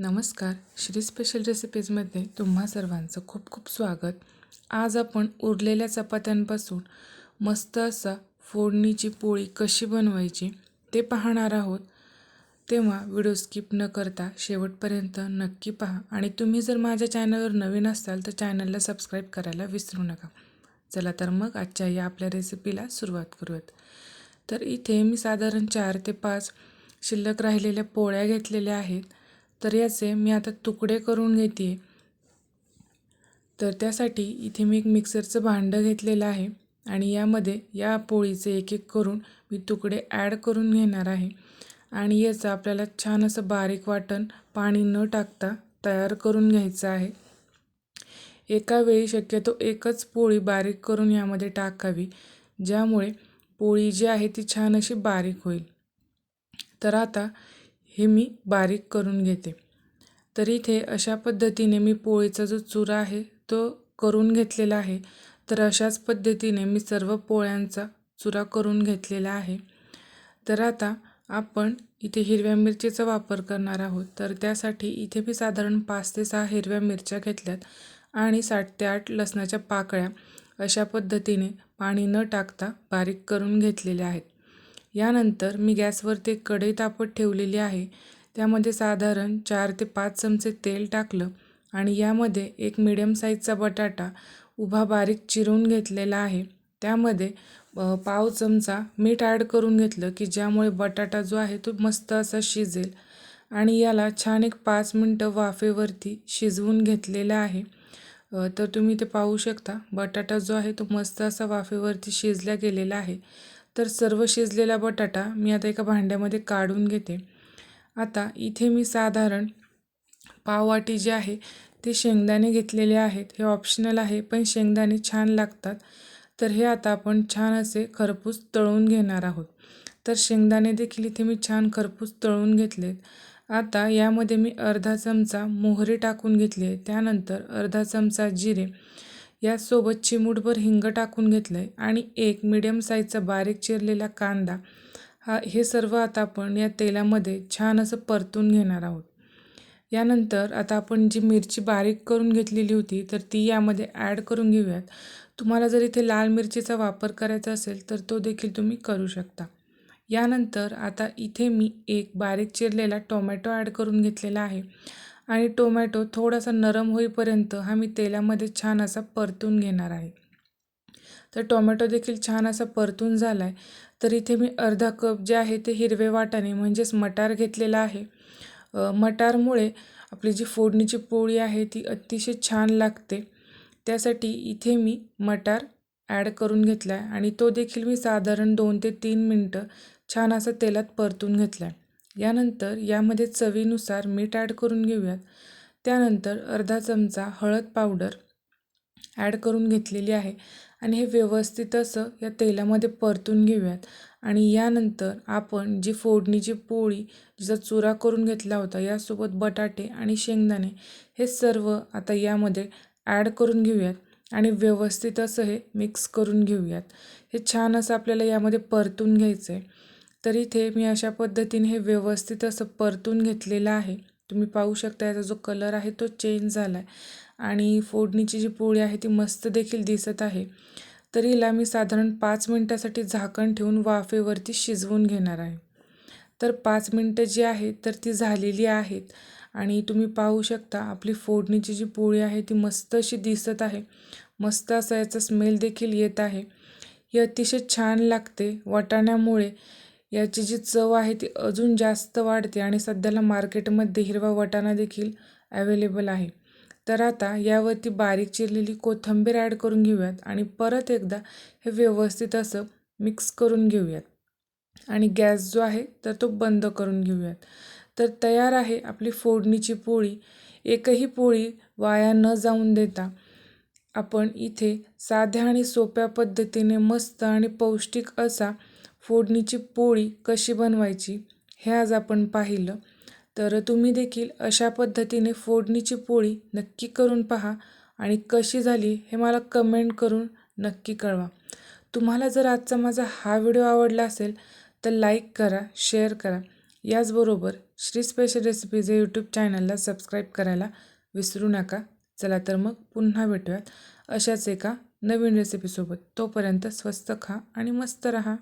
नमस्कार. श्री स्पेशल रेसिपीजमध्ये तुम्हा सर्वांचं खूप खूप स्वागत. आज आपण उरलेल्या चपात्यांपासून मस्त असा फोडणीची पोळी कशी बनवायची ते पाहणार आहोत. तेव्हा व्हिडिओ स्किप न करता शेवटपर्यंत नक्की पहा. आणि तुम्ही जर माझ्या चॅनलवर नवीन असाल तर चॅनलला सबस्क्राईब करायला विसरू नका. चला तर मग आजच्या या आपल्या रेसिपीला सुरुवात करूयात. तर इथे मी साधारण चार ते पाच शिल्लक राहिलेल्या पोळ्या घेतलेल्या आहेत. तर याचे मी आता तुकडे करून घेते. तर त्यासाठी इथे मी एक मिक्सरचं भांडं घेतलेलं आहे आणि यामध्ये या पोळीचे एक एक करून मी तुकडे ॲड करून घेणार आहे. आणि याचं आपल्याला छान असं बारीक वाटण पाणी न टाकता तयार करून घ्यायचं आहे. एका वेळी शक्यतो एकच पोळी बारीक करून यामध्ये टाकावी ज्यामुळे पोळी जी आहे ती छान अशी बारीक होईल. तर आता हे मी बारीक करून घेते. तर इथे अशा पद्धतीने मी पोळीचा जो चुरा आहे तो करून घेतलेला आहे. तर अशाच पद्धतीने मी सर्व पोळ्यांचा चुरा करून घेतलेला आहे. तर आता आपण इथे हिरव्या मिरचीचा वापर करणार आहोत. तर त्यासाठी इथे मी साधारण पाच ते सहा हिरव्या मिरच्या घेतल्यात आणि साठ ते आठ लसणाच्या पाकळ्या अशा पद्धतीने पाणी न टाकता बारीक करून घेतलेल्या आहेत. यानंतर मी गॅसवरती एक कढई तापत ठेवलेली आहे. त्यामध्ये साधारण चार ते पाच चमचे तेल टाकलं आणि यामध्ये एक मिडियम साईजचा बटाटा उभा बारीक चिरून घेतलेला आहे. त्यामध्ये पाव चमचा मीठ ॲड करून घेतलं की ज्यामुळे बटाटा जो आहे तो मस्त असा शिजेल आणि याला छान एक पाच मिनटं वाफेवरती शिजवून घेतलेलं आहे. तर तुम्ही ते पाहू शकता. बटाटा जो आहे तो मस्त असा वाफेवरती शिजला गेलेला आहे. तर सर्व शिजलेला बटाटा मी आता एका भांड्यामध्ये काढून घेते. आता इथे मी साधारण पाववाटी जे आहे ते शेंगदाणे घेतलेले आहेत. हे ऑप्शनल आहे पण शेंगदाणे छान लागतात. तर हे आता आपण छान असे खरपूस तळून घेणार आहोत. तर शेंगदाणे देखील इथे मी छान खरपूस तळून घेतलेत. आता यामध्ये मी अर्धा चमचा मोहरी टाकून घेतली आहे. त्यानंतर अर्धा चमचा जिरे यासोबत चिमूटभर हिंग टाकून घेतलं आहे आणि एक मिडियम साईजचा बारीक चिरलेला कांदा. हा हे सर्व आता आपण या तेलामध्ये छान असं परतून घेणार आहोत. यानंतर आता आपण जी मिरची बारीक करून घेतलेली होती तर ती यामध्ये ॲड करून घेऊयात. तुम्हाला जर इथे लाल मिरचीचा वापर करायचा असेल तर तो देखील तुम्ही करू शकता. यानंतर आता इथे मी एक बारीक चिरलेला टोमॅटो ॲड करून घेतलेला आहे. आणि टोमॅटो थोडासा नरम होईपर्यंत हा मी तेलामध्ये छान असा परतून घेणार आहे. तर टोमॅटो देखील छान असा परतून झाला आहे तर इथे मी अर्धा कप जे आहे ते हिरवे वाटाणे म्हणजेच मटार घेतलेला आहे. मटारमुळे आपली जी फोडणीची पोळी आहे ती अतिशय छान लागते. त्यासाठी इथे मी मटार ॲड करून घेतला आहे आणि तो देखील मी साधारण दोन ते तीन मिनटं छान असं तेलात परतून घेतला आहे यानंतर यामध्ये चवीनुसार मीठ ॲड करून घेऊयात. त्यानंतर अर्धा चमचा हळद पावडर ॲड करून घेतलेली आहे. आणि हे व्यवस्थित असं या तेलामध्ये परतून घेऊयात. आणि यानंतर आपण जी फोडणीची पोळी जिचा चुरा करून घेतला होता यासोबत बटाटे आणि शेंगदाणे हे सर्व आता यामध्ये ॲड करून घेऊयात. आणि व्यवस्थित असं हे मिक्स करून घेऊयात. हे छान असं आपल्याला यामध्ये परतून घ्यायचं आहे तर इथे मी अशा पद्धतीने हे व्यवस्थित असं परतून घेतलेलं आहे. तुम्ही पाहू शकता याचा जो कलर आहे तो चेंज झाला आहे आणि फोडणीची जी पोळी आहे ती मस्त देखील दिसत आहे. तर हिला मी साधारण पाच मिनटासाठी झाकण ठेवून वाफेवरती शिजवून घेणार आहे. तर पाच मिनटं जी आहेत तर ती झालेली आहेत. आणि तुम्ही पाहू शकता आपली फोडणीची जी पोळी आहे ती मस्त अशी दिसत आहे. मस्त असा याचा स्मेल देखील येत आहे. ही अतिशय छान लागते. वाटाण्यामुळे याची जी चव आहे ती अजून जास्त वाढते आणि सध्याला मार्केटमध्ये हिरवा वाटाणा देखील अवेलेबल आहे. तर आता यावरती बारीक चिरलेली कोथिंबीर ॲड करून घेऊयात आणि परत एकदा हे व्यवस्थित असं मिक्स करून घेऊयात. आणि गॅस जो आहे तर तो बंद करून घेऊयात. तर तयार आहे आपली फोडणीची पोळी. एकही पोळी वाया न जाऊन देता आपण इथे साध्या आणि सोप्या पद्धतीने मस्त आणि पौष्टिक असा फोडणीची पोळी कशी बनवायची हे आज आपण पाहिलं. तर तुम्ही देखील अशा पद्धतीने फोडणीची पोळी नक्की करून पहा आणि कशी झाली हे मला कमेंट करून नक्की कळवा. तुम्हाला जर आजचा माझा हा व्हिडिओ आवडला असेल तर लाईक करा शेअर करा. याचबरोबर श्री स्पेशल रेसिपीज या यूट्यूब चॅनलला सबस्क्राईब करायला विसरू नका. चला तर मग पुन्हा भेटूयात अशाच एका नवीन रेसिपीसोबत. तोपर्यंत स्वस्त खा आणि मस्त रहा.